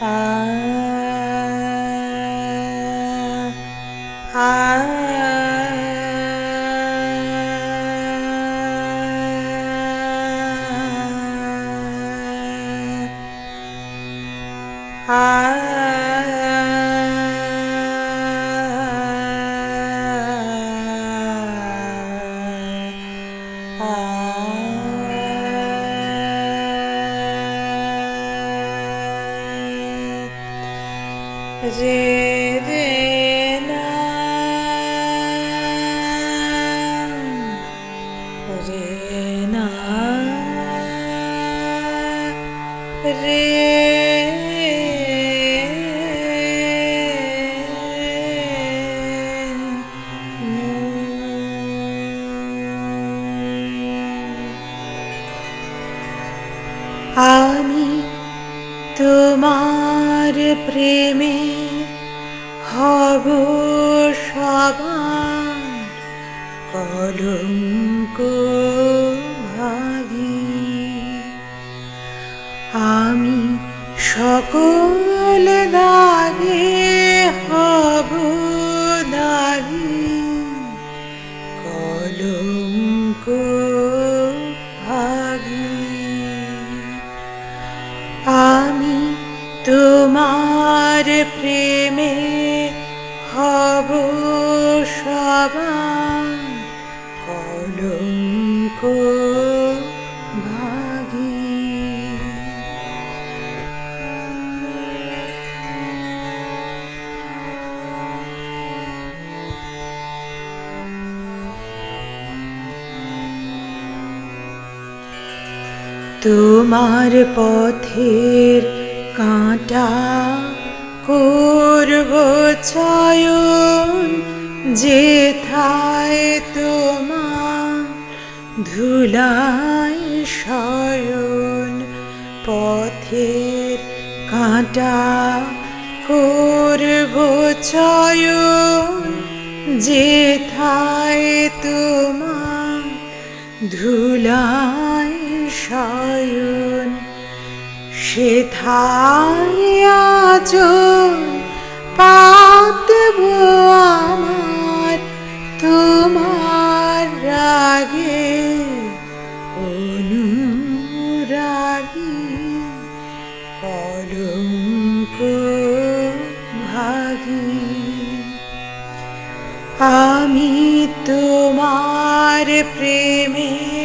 Ah. Re na, re na, re. তোমার প্রেমে হব সবার কলঙ্ক ভাগি। আমি সকল প্রেমে হব সবার কলঙ্ক ভাগী। তোমার পথের কাঁটা করব চয়ন যেথায় তোমার ধুলায় শয়ন পথের কাঁটা করব চয়ন যেথায় তোমার ধুলায় শয়ন। সেথায় পাতব আমার তোমার রাগে আমি তোমার প্রেমে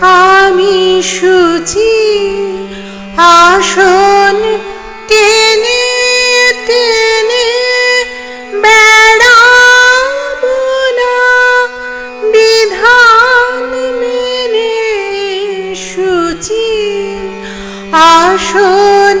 আমি সুচি আসন টেনে টেনে বেড়াবো না। বিধান মেনে সুচি আসন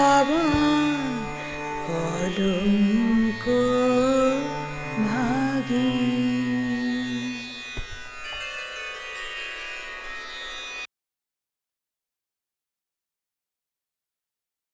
Hallo.